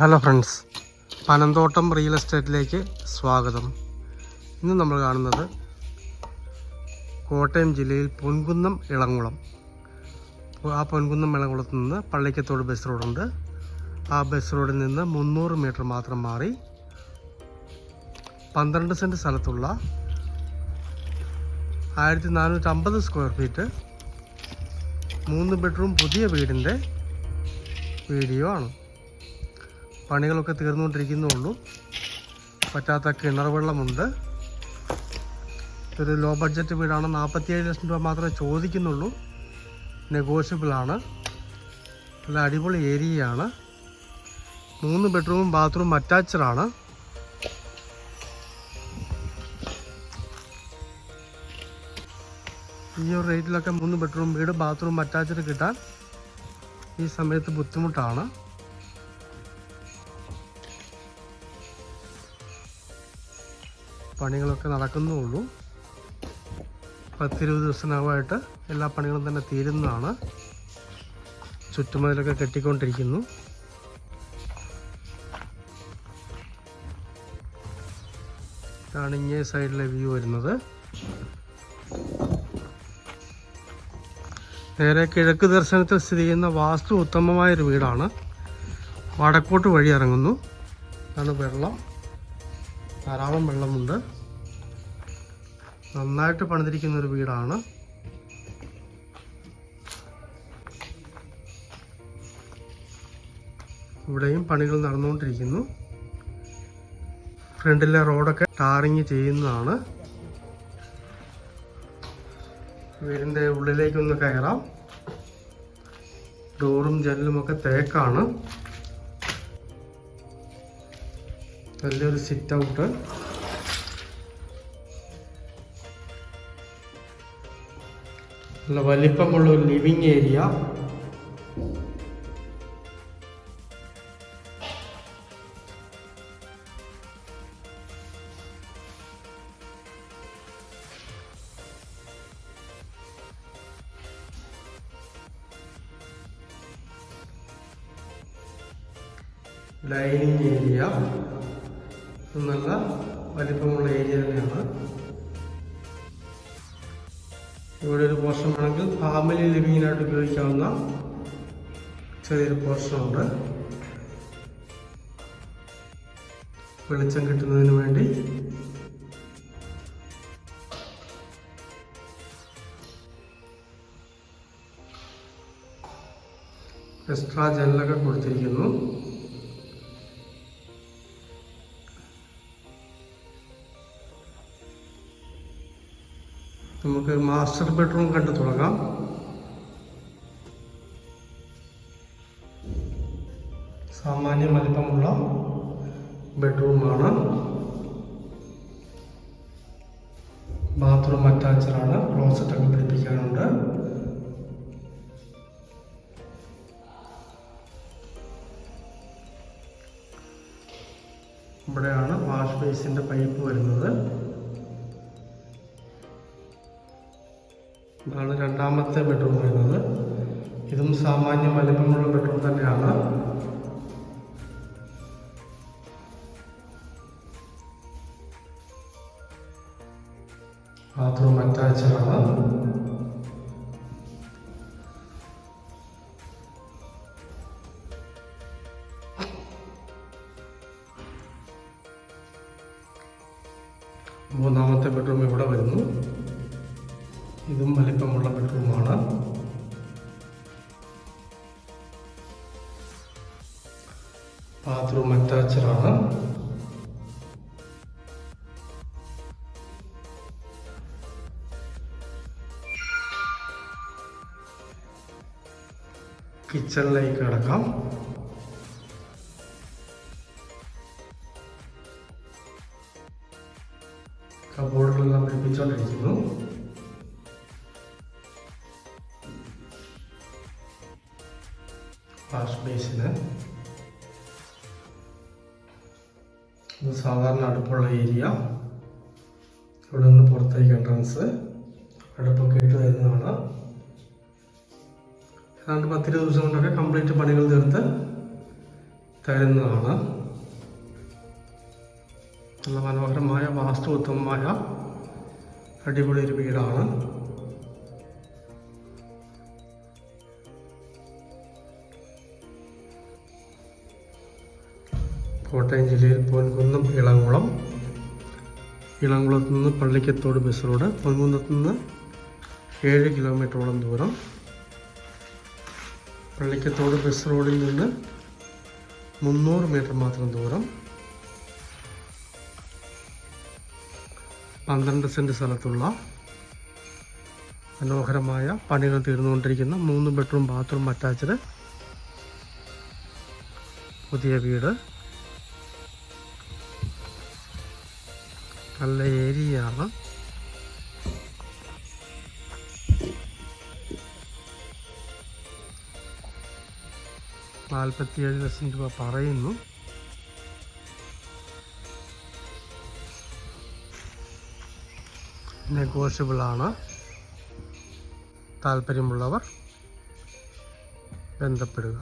Hello friends Panamthottam real എസ്റ്റേറ്റിലേക്ക് സ്വാഗതം. ഇന്ന് നമ്മൾ കാണുന്നത് കോട്ടയം ജില്ലയിൽ പൊൻകുന്നം ഇളങ്കുളം ആ പൊൻകുന്നം ഇളങ്കുളത്ത് നിന്ന് പള്ളിക്കത്തോട് ബസ് റോഡുണ്ട് ആ ബസ് റോഡിൽ നിന്ന് മുന്നൂറ് മീറ്റർ മാത്രം മാറി പന്ത്രണ്ട് സെന്റ് സ്ഥലത്തുള്ള ആയിരത്തി നാനൂറ്റമ്പത് സ്ക്വയർ ഫീറ്റ് മൂന്ന് ബെഡ്റൂം പുതിയ വീടിന്റെ വീഡിയോ ആണ്. പണികളൊക്കെ തീർന്നുകൊണ്ടിരിക്കുന്നുള്ളൂ. പറ്റാത്ത കിണർ വെള്ളമുണ്ട്. ഇതൊരു ലോ ബഡ്ജറ്റ് വീടാണ്. നാൽപ്പത്തിയേഴ് ലക്ഷം രൂപ മാത്രമേ ചോദിക്കുന്നുള്ളൂ. നെഗോഷ്യബിൾ ആണ്. നല്ല അടിപൊളി ഏരിയയാണ്. മൂന്ന് ബെഡ്റൂമും ബാത്റൂം അറ്റാച്ച്ഡ് ആണ്. ഈ ഒരു റേറ്റിലൊക്കെ മൂന്ന് ബെഡ്റൂം വീട് ബാത്റൂം അറ്റാച്ച്ഡ് കിട്ടാൻ ഈ സമയത്ത് ബുദ്ധിമുട്ടാണ്. പണികളൊക്കെ നടക്കുന്നുള്ളൂ. പത്തിരുപത് ദിവസത്തിനകമായിട്ട് എല്ലാ പണികളും തന്നെ തീരുന്നതാണ്. ചുറ്റുമതിലൊക്കെ കെട്ടിക്കൊണ്ടിരിക്കുന്നു. ഇതാണ് ഇങ്ങേ സൈഡിലെ വ്യൂ വരുന്നത്. നേരെ കിഴക്ക് ദർശനത്തിൽ സ്ഥിതി ചെയ്യുന്ന വാസ്തു ഉത്തമമായൊരു വീടാണ്. വടക്കോട്ട് വഴി ഇറങ്ങുന്നു. അതാണ് വെള്ളം. ധാരാളം വെള്ളമുണ്ട്. നന്നായിട്ട് പണിതിരിക്കുന്ന ഒരു വീടാണ്. ഇവിടെയും പണികൾ നടന്നുകൊണ്ടിരിക്കുന്നു. ഫ്രണ്ടിലെ റോഡൊക്കെ ടാറിങ് ചെയ്യുന്നതാണ്. വീടിന്റെ ഉള്ളിലേക്കൊന്ന് കയറാം. ഡോറും ജനലുമൊക്കെ തേക്കാണ്. നല്ലൊരു സിറ്റ് ഔട്ട് നല്ല വലിപ്പമുള്ള ഒരു ലിവിങ് ഏരിയ ഡൈനിങ് ഏരിയ നല്ല വലിപ്പമുള്ള ഏരിയ തന്നെയാണ്. ഇവിടെ ഒരു പോർഷൻ വേണമെങ്കിൽ ഫാമിലി ലിവിങ്ങിനായിട്ട് ഉപയോഗിക്കാവുന്ന ചെറിയൊരു പോർഷനുണ്ട് വെളിച്ചം കിട്ടുന്നതിന് വേണ്ടി. എക്സ്ട്രാ ജനലൊക്കെ കൊടുത്തിരിക്കുന്നു. നമുക്ക് മാസ്റ്റർ ബെഡ്റൂം കണ്ടു തുടങ്ങാം. സാമാന്യ വലിപ്പമുള്ള ബെഡ്റൂമാണ് ബാത്റൂം അറ്റാച്ചഡാണ് ക്ലോസറ്റ് ഒക്കെ പിടിപ്പിക്കാനുണ്ട്. ഇവിടെയാണ് വാഷ് ബേസിന്റെ പൈപ്പ് വരുന്നത്. ഇതാണ് രണ്ടാമത്തെ ബെഡ്റൂം വരുന്നത്. ഇതും സാമാന്യ വലിപ്പമുള്ള ബെഡ്റൂം തന്നെയാണ്. ബാത്റൂം അറ്റാച്ചാണ് മൂന്നാമത്തെ ബെഡ്റൂം ഇവിടെ വരുന്നു. ഇതും വലിപ്പമുള്ള ബെഡ്റൂമാണ്. ബാത്റൂം അറ്റാച്ചഡാണ് കിച്ചണിലേക്ക് കിടക്കാം. കബോർഡുകളെല്ലാം പിടിപ്പിച്ചുകൊണ്ടിരിക്കുന്നു വാഷ് ബേസിന് ഇത് സാധാരണ അടുപ്പുള്ള ഏരിയ. ഇവിടെ നിന്ന് പുറത്തേക്ക് എൻട്രൻസ് അടുപ്പൊക്കെ ഇട്ട് തരുന്നതാണ്. ഏതാണ്ട് പത്തിരുപത് ദിവസം കൊണ്ടൊക്കെ കംപ്ലീറ്റ് പണികൾ തീർത്ത് തരുന്നതാണ്. നല്ല മനോഹരമായ ഉത്തമമായ അടിപൊളി ഒരു വീടാണ്. കോട്ടയം ജില്ലയിൽ പൊൻകുന്നം ഇളംകുളം. ഇളംകുളത്ത് നിന്ന് പള്ളിക്കത്തോട് ബസ് റോഡ് പൊൻകുന്നത്തു നിന്ന് ഏഴ് കിലോമീറ്ററോളം ദൂരം. പള്ളിക്കത്തോട് ബസ് റോഡിൽ നിന്ന് മുന്നൂറ് മീറ്റർ മാത്രം ദൂരം. പന്ത്രണ്ട് സെന്റ് സ്ഥലത്തുള്ള മനോഹരമായ പണികൾ തീർന്നുകൊണ്ടിരിക്കുന്ന മൂന്ന് ബെഡ്റൂം ബാത്റൂം അറ്റാച്ച്ഡ് പുതിയ വീട്. നല്ല ഏരിയയാണ് നാൽപ്പത്തിയേഴ് ലക്ഷം രൂപ പറയുന്നു. നെഗോഷ്യബിൾ ആണ് താല്പര്യമുള്ളവർ ബന്ധപ്പെടുക.